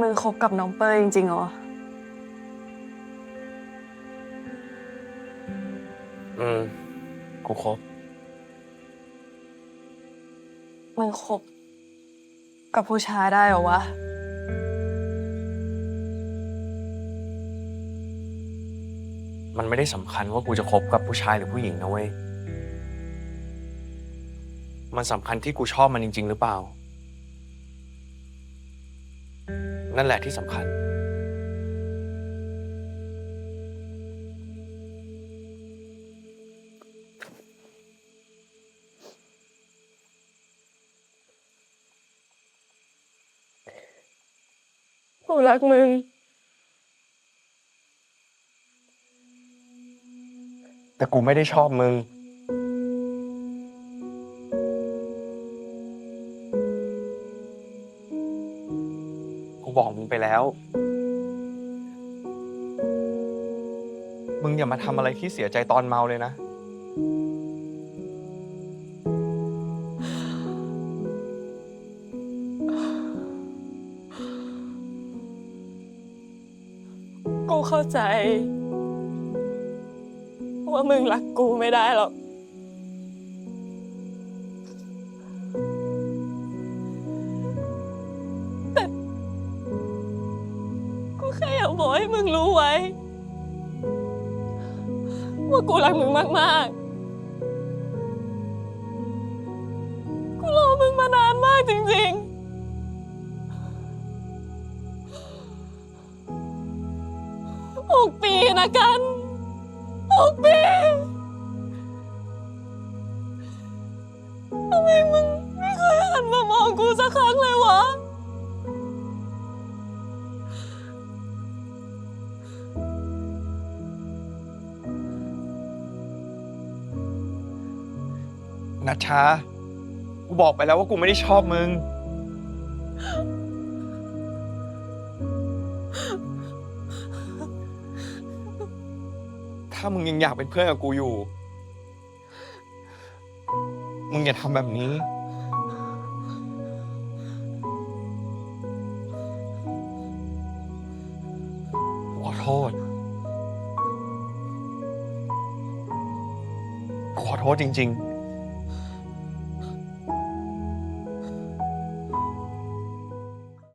มึงคบกับน้องเป้ยจริงๆเหรอ อืม กูครบมึงคบกับผู้ชายได้เหรอวะ มันไม่ได้สำคัญว่ากูจะคบกับผู้ชายหรือผู้หญิงนะเว้ย มันสำคัญที่กูชอบมันจริง ๆ หรือเปล่า นั่นแหละที่สำคัญ กูรักมึง แต่กูไม่ได้ชอบมึง บอกมึงไปแล้ว มึงอย่ามาทำอะไรที่เสียใจตอนเมาเลยนะ กูเข้าใจ ว่ามึงรักกูไม่ได้หรอก กูแค่อยากบอกให้มึงรู้ไว้ ว่ากูรักมึงมากๆ กูรอมึงมานานมากจริงๆหกปีนะกันหกปี นัชชา กูบอกไปแล้วว่ากูไม่ได้ชอบมึง ถ้ามึงยังอยากเป็นเพื่อนกับกูอยู่ มึงอย่าทำแบบนี้ ขอโทษ ขอโทษจริง ๆ